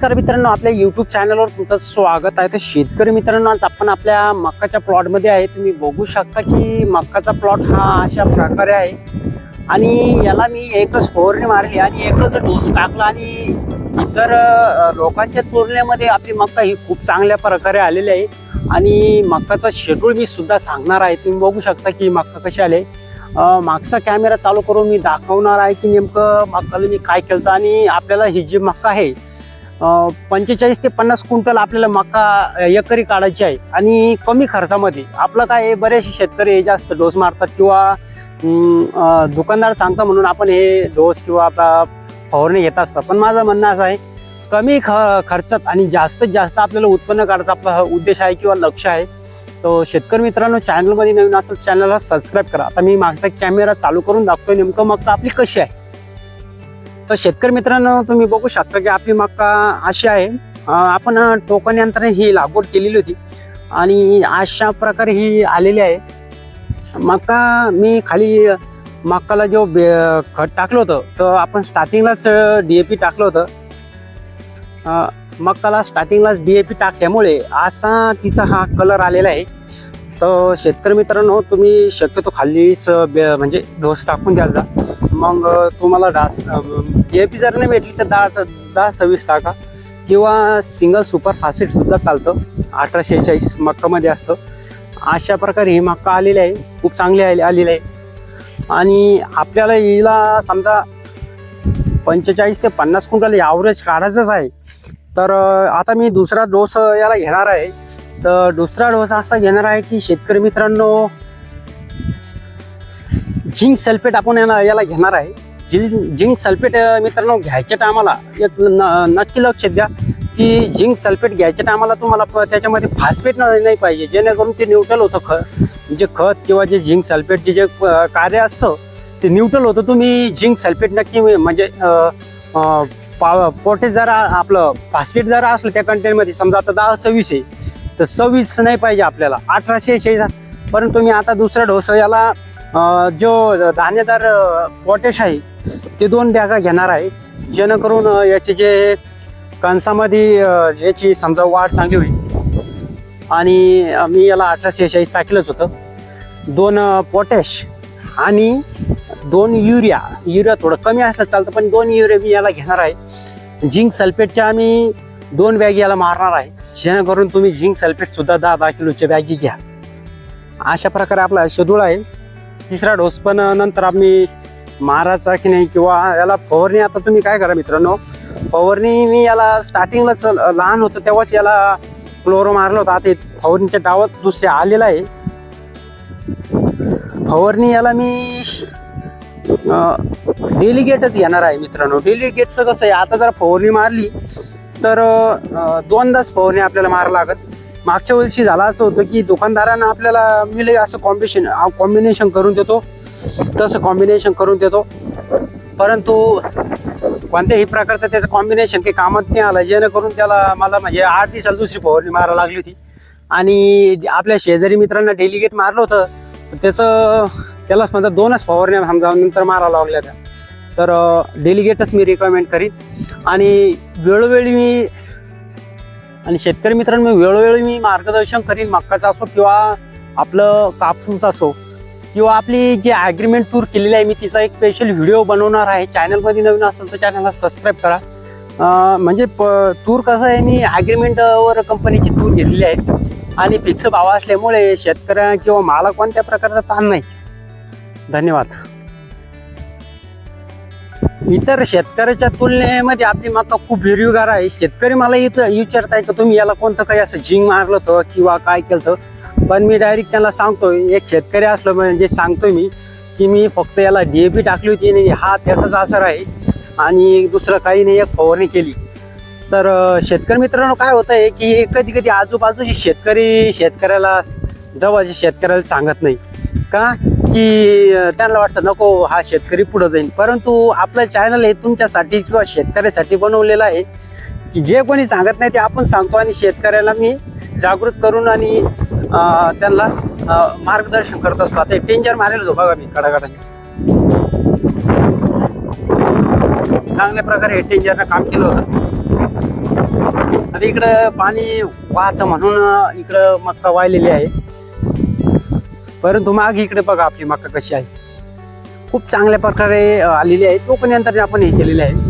नमस्कार मित्रांनो आपल्या युट्यूब चॅनलवर तुमचं स्वागत आहे. तर शेतकरी मित्रांनो आज आपण आपल्या मक्काच्या प्लॉटमध्ये आहे. तुम्ही बघू शकता की मक्काचा प्लॉट हा अशा प्रकारे आहे. आणि याला मी एकच फवारणी मारली आणि एकच डोस टाकला आणि इतर लोकांच्या तुलनेमध्ये आपली मक्का ही खूप चांगल्या प्रकारे आलेली आहे. आणि मक्काचा शेड्यूल मी सुद्धा सांगणार आहे. तुम्ही बघू शकता की मक्का कशी आले मागचा कॅमेरा चालू करून मी दाखवणार आहे की नेमकं मक्काला मी काय केलं आणि आपल्याला ही जी मक्का आहे पंचेचाळीस ते पन्नास क्विंटल आपल्याला मक्का एकरी काढायची आहे आणि कमी खर्चामध्ये. आपलं काय आहे, बरेचसे शेतकरी हे जास्त डोस मारतात किंवा दुकानदार सांगता म्हणून आपण हे डोस किंवा आपला फवारणी घेत असतं पण माझं म्हणणं असं आहे कमी ख खर्चात आणि जास्तीत जास्त आपल्याला उत्पन्न काढायचा आपला उद्देश आहे किंवा लक्ष आहे तो शेतकरी मित्रांनो चॅनलमध्ये नवीन असेल चॅनलला सबस्क्राईब करा. आता मी मागचा कॅमेरा चालू करून दाखतोय नेमकं मग आपली कशी आहे. तर शेतकरी मित्रांनो तुम्ही बघू शकता की आपली मक्का अशी आहे. आपण टोकन यंत्राने ही लागवड केलेली होती आणि अशा प्रकारे ही आलेली आहे. मक्का मी खाली मक्काला जो बे- खत टाकलं होतं तर आपण स्टार्टिंगलाच डी ए पी टाकलं होतं. मक्काला स्टार्टिंगलाच डी ए पी टाकल्यामुळे असा तिचा हा कलर आलेला आहे. तर शेतकरी मित्रांनो तुम्ही शक्यतो खालीच बे- म्हणजे डोस टाकून द्यायचा मग तुम्हाला डास डी ए पी जर नाही भेटली तर दहा दहा सव्वीस टाका. किंवा सिंगल सुपर फास्फेट सुद्धा चालतं. अठराशे चाळीस मक्कामध्ये असतं. अशा प्रकारे हे मक्का आलेली आहे. खूप चांगले आले आलेली आहे. आणि आपल्याला हिला समजा पंचेचाळीस ते पन्नास क्विंटल ॲव्हरेज काढायचंच आहे. तर आता मी दुसरा डोस याला घेणार आहे. तर दुसरा डोस असा घेणार आहे की शेतकरी मित्रांनो झिंक सल्फेट आपण याला याला घेणार आहे. झिंक झिंक सल्फेट मित्रांनो घ्यायच्या टायमाला एक न- नक्की लक्ष द्या की झिंक सल्फेट घ्यायच्या टायमाला तुम्हाला प- त्याच्यामध्ये फास्फेट नाही पाहिजे. जेणेकरून ते न्यूट्रल होतं ख जे खत किंवा जे झिंक सल्फेटचे जे कार्य असतं ते न्यूट्रल होतं. तुम्ही झिंक सल्फेट नक्की म्हणजे पा पोटेज जरा आपलं फास्फेट जरा असलं त्या कंटेनमध्ये समजा आता दहा सव्वीस आहे. तर सव्वीस नाही पाहिजे आपल्याला अठराशे शेहेचाळीस. परंतु मी आता दुसरा डोस याला जो दाणेदार पोटॅश आहे ते दोन बॅगा घेणार आहे. जेणेकरून याचे जे कणसामध्ये याची समजा वाढ चांगली होईल. आणि मी याला अठराशे शेहेचाळीस टाकलंच होतं. दोन पोटॅश आणि दोन युरिया युरिया थोडं कमी असलं चालतं पण दोन युरिया मी याला घेणार आहे. झिंक सल्फेटच्या आम्ही दोन बॅग याला मारणार आहे. जेणेकरून तुम्ही झिंक सल्फेट सुद्धा दहा दहा किलोच्या बॅगी घ्या. अशा प्रकारे आपला शेड्यूल आहे. तिसरा डोस पण नंतर आम्ही मारायचा की नाही किंवा याला फवारणी आता तुम्ही काय करा मित्रांनो? फवारणी मी याला स्टार्टिंगलाच लहान होतं तेव्हाच याला क्लोरो मारलं होतं. आता फवारणीच्या डावात दुसऱ्या आलेला आहे. फवारणी याला मी डेलिगेटच येणार आहे मित्रांनो. डेलिगेटचं कसं आहे? आता जर फवारणी मारली तर दोनदाच फवारणी आपल्याला मारा लागत. मागच्या वर्षी झालं असं होतं की दुकानदारांना आपल्याला मिले असं कॉम्बिनेशन कॉम्बिनेशन करून देतो. तसं कॉम्बिनेशन करून देतो. परंतु कोणत्याही प्रकारचं त्याचं कॉम्बिनेशन काही कामात नाही आलं. जेणेकरून त्याला मला म्हणजे आठ दिवसाला दुसरी फवारणी मारायला लागली होती. आणि आपल्या शेजारी मित्रांना डेलिगेट मारलं होतं. तर त्याचं त्याला समजा दोनच फवारण्या समजा नंतर मारायला लागल्या त्या. तर डेलिगेटच मी रिकमेंड करीन. आणि वेळोवेळी मी आणि शेतकरी मित्रांनो वेळोवेळी मी मार्गदर्शन करीन मक्काचं असो किंवा आपलं कापूस असो किंवा आपली जी ॲग्रीमेंट टूर केलेली आहे मी तिचा एक स्पेशल व्हिडिओ बनवणार आहे. चॅनलमध्ये नवीन असेल तर चॅनलला सबस्क्राईब करा. म्हणजे प टूर कसं आहे मी ॲग्रीमेंटवर कंपनीची टूर घेतलेली आहे. आणि फिक्स भाव असल्यामुळे शेतकऱ्या किंवा मला कोणत्या प्रकारचा ताण नाही. धन्यवाद. इतर शेतकऱ्याच्या तुलनेमध्ये आपली माता खूप हिरवीगार आहे. शेतकरी मला इथं विचारताय का तुम्ही याला कोणतं काही असं झिंग मारलं होतं किंवा काय केलं होतं? पण मी डायरेक्ट त्यांना सांगतोय एक शेतकरी असलं म्हणजे सांगतोय मी की मी फक्त याला डी ए पी टाकली होती आणि हा त्याचाच असर आहे. आणि दुसरं काही नाही एक फवारणी केली. तर शेतकरी मित्रांनो काय होतं आहे की कधी कधी आजूबाजूचे शेतकरी शेतकऱ्याला जवळचे शेतकऱ्याला सांगत नाही. का? की त्यांना वाटतं नको हा शेतकरी पुढं जाईल परंतु आपलं चॅनल हे तुमच्यासाठी किंवा शेतकऱ्यासाठी बनवलेलं आहे की जे कोणी सांगत नाही ते आपण सांगतो आणि शेतकऱ्याला मी जागृत करून आणि त्यांना मार्गदर्शन करत असतो. आता टेंजर मारेल होतो बघा मी कडाकडाने चांगल्या प्रकारे हे टेंजरनं काम केलं होतं. आता इकडं पाणी वाहतं म्हणून इकडं मक्का वाहिलेली आहे. परंतु माग इकडे बघा आपली मका कशी आहे. खूप चांगल्या प्रकारे आलेली आहे. टोकन यंत्राने आपण हे केलेले आहे.